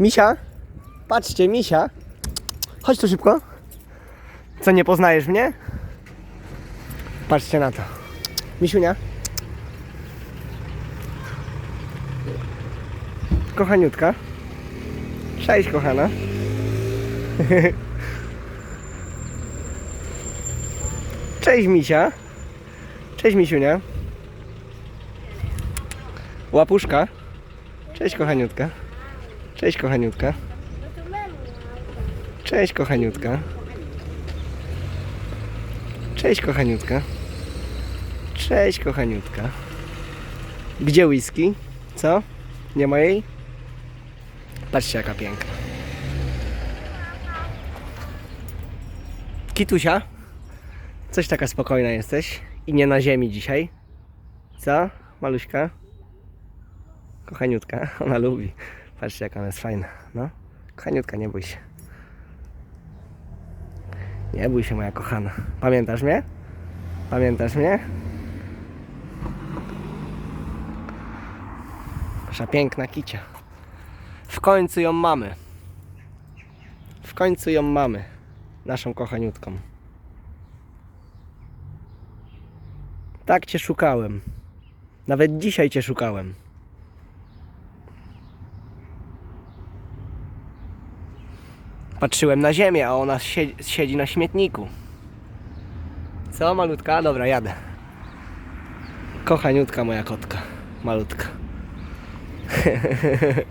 Misia? Patrzcie, Misia. Chodź tu szybko. Co, nie poznajesz mnie? Patrzcie na to. Misiunia. Kochaniutka. Cześć, kochana. Cześć, Misia. Cześć, Misiunia. Łapuszka. Cześć, kochaniutka. Cześć, kochaniutka. Cześć, kochaniutka. Cześć, kochaniutka. Cześć, kochaniutka. Gdzie whisky? Co? Nie ma jej? Patrzcie, jaka piękna. Kitusia? Coś taka spokojna jesteś i nie na ziemi dzisiaj. Co, maluśka? Kochaniutka, ona lubi. Patrzcie, jak ona jest fajna. No, kochaniutka, nie bój się. Nie bój się, moja kochana. Pamiętasz mnie? Pamiętasz mnie? Nasza piękna kicia. W końcu ją mamy. W końcu ją mamy. Naszą kochaniutką. Tak cię szukałem. Nawet dzisiaj cię szukałem. Patrzyłem na ziemię, a ona siedzi, siedzi na śmietniku. Co, malutka? Dobra, jadę. Kochaniutka moja kotka. Malutka.